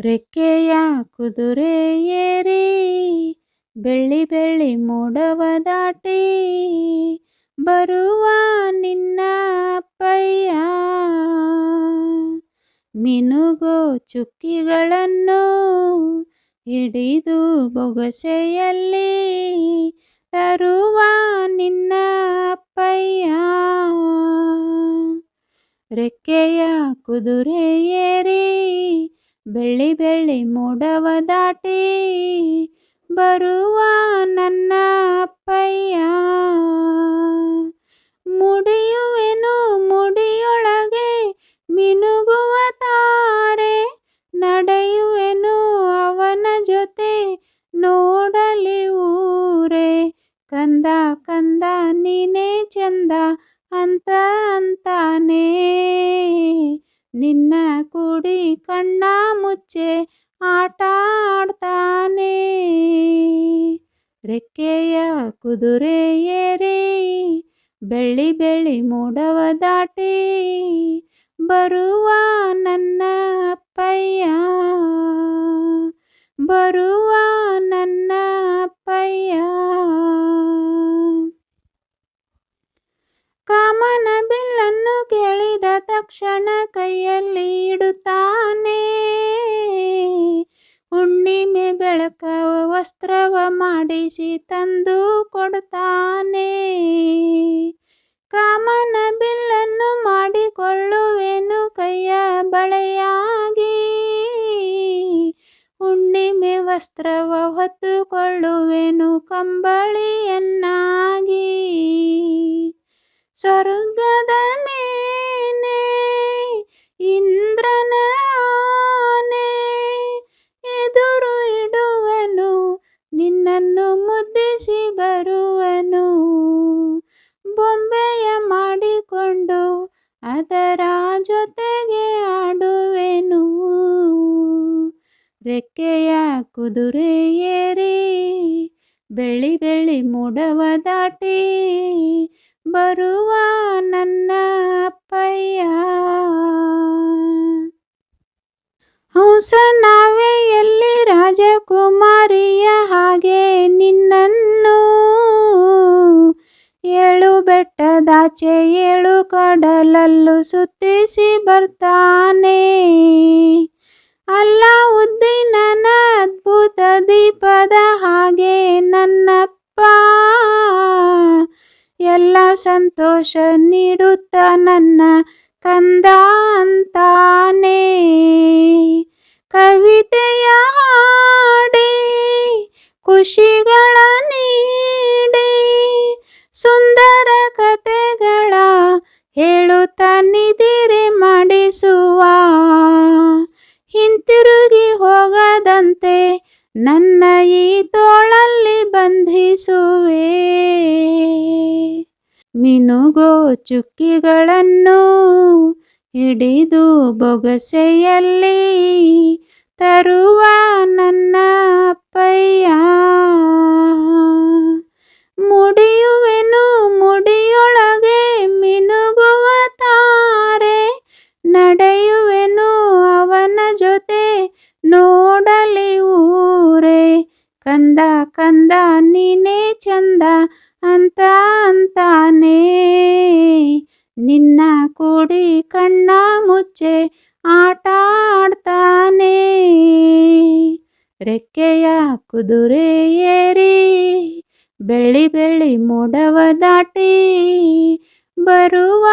ರೆಕ್ಕೆಯ ಕುದುರೆ ಏರಿ, ಬೆಳ್ಳಿ ಬೆಳ್ಳಿ ಮೋಡವ ದಾಟಿ, ಬರುವ ನಿನ್ನ ಅಪ್ಪಯ್ಯ. ಮಿನುಗೋ ಚುಕ್ಕಿಗಳನ್ನು ಹಿಡಿದು ಬೊಗಸೆಯಲ್ಲಿ, ತರುವ ನಿನ್ನ ಅಪ್ಪಯ್ಯ. ರೆಕ್ಕೆಯ ಕುದುರೆ ಏರಿ ಬೆಳ್ಳಿ ಬೆಳ್ಳಿ ಮೋಡವ ದಾಟಿ ಬರುವ ನನ್ನ ಅಪ್ಪಯ್ಯ. ಮುಡಿಯುವೆನು ಮುಡಿಯೊಳಗೆ ಮಿನುಗುವ ತಾರೆ. ನಡೆಯುವೆನು ಅವನ ಜೊತೆ ನೋಡಲಿ ಊರೆ. ಕಂದ ಕಂದ ನೀನೇ ಚಂದ ಅಂತ ಅಂತಾನೆ. ನಿನ್ನ ಕುಡಿ ಕಣ್ಣ ಮುಚ್ಚೆ ಆಟ ಆಡ್ತಾನೆ ರೆಕ್ಕೆಯ ಕುದುರೆ ಏರಿ, ಬೆಳ್ಳಿ ಬೆಳ್ಳಿ ಮೂಡವ ದಾಟಿ, ಬರುವ ನನ್ನ ಅಪ್ಪಯ್ಯ. ಬರುವ ನನ್ನ ಅಪ್ಪಯ್ಯ. ಕಾಮನ ಬಿಲ್ಲನ್ನು ಕೇಳಿದ ತಕ್ಷಣ ಕೈಯಲ್ಲಿ ಇಡುತ್ತಾನೆ. ಹುಣ್ಣಿಮೆ ಬೆಳಕ ವಸ್ತ್ರವ ಮಾಡಿಸಿ ತಂದು ಕೊಡುತ್ತಾನೆ. ಕಾಮನ ಬಿಲ್ಲನ್ನು ಮಾಡಿಕೊಳ್ಳುವೆನು ಕೈಯ ಬಳೆಯಾಗಿ. ಹುಣ್ಣಿಮೆ ವಸ್ತ್ರವ ಹೊತ್ತುಕೊಳ್ಳುವೆನು ಕಂಬಳಿಯನ್ನಾಗಿ. ಸ್ವರ್ಗದ ಮೇನೆ, ಇಂದ್ರನ ಆನೆ ಎದುರು ಇಡುವನು, ನಿನ್ನನ್ನು ಮುದ್ದಿಸಿ ಬರುವನು. ಬೊಂಬೆಯ ಮಾಡಿಕೊಂಡು ಅದರ ಜೊತೆಗೆ ಆಡುವೆನು. ರೆಕ್ಕೆಯ ಕುದುರೆ ಏರಿ, ಬೆಳ್ಳಿ ಬೆಳ್ಳಿ ಮೂಡವ ದಾಟಿ ಬರುವ ನನ್ನ ಅಪ್ಪಯ್ಯ. ಹಂಸನಾವೆಯಲ್ಲಿ ರಾಜಕುಮಾರಿಯ ಹಾಗೆ ನಿನ್ನನ್ನು. ಏಳು ಬೆಟ್ಟದಾಚೆ ಏಳು ಕಡಲಲ್ಲೂ ಸುತ್ತಿಸಿ ಬರ್ತಾನೆ. ಅಲ್ಲ ಉದ್ದಿನನ ನನ್ನ ಕಂದ ಅಂತಾನೆ ಖುಷಿಗಳ ನೀಡಿ ಸುಂದರ ಕತೆಗಳ ಹೇಳುತ್ತ ನಿದಿರೆ ಮಾಡಿಸುವ. ಹಿಂತಿರುಗಿ ಹೋಗದಂತೆ ನನ್ನ ಈ ತೋಳಲ್ಲಿ ಬಂಧಿಸುವೆ ಮಿನುಗೋ ಚುಕ್ಕಿಗಳನ್ನು ಹಿಡಿದು ಬೊಗಸೆಯಲ್ಲಿ ತರುವ ನನ್ನ ಅಪ್ಪಯ್ಯ. ಮುಡಿಯುವೆನು ಮುಡಿಯೊಳಗೆ ಮಿನುಗುವ ತಾರೆ, ನಡೆಯುವೆನು ಅವನ ಜೊತೆ ನೋಡಲಿ ಊರೆ. ಕಂದ ಕಂದ ನೀನೇ ಚಂದ ಅಂತ ಅಂತಾನೆ. ನಿನ್ನ ಕೂಡಿ ಕಣ್ಣ ಮುಚ್ಚೆ, ಆಟ ಆಡ್ತಾನೆ. ರೆಕ್ಕೆಯ ಕುದುರೆ ಏರಿ, ಬೆಳ್ಳಿ ಬೆಳ್ಳಿ ಮೋಡವ ದಾಟಿ, ಬರುವ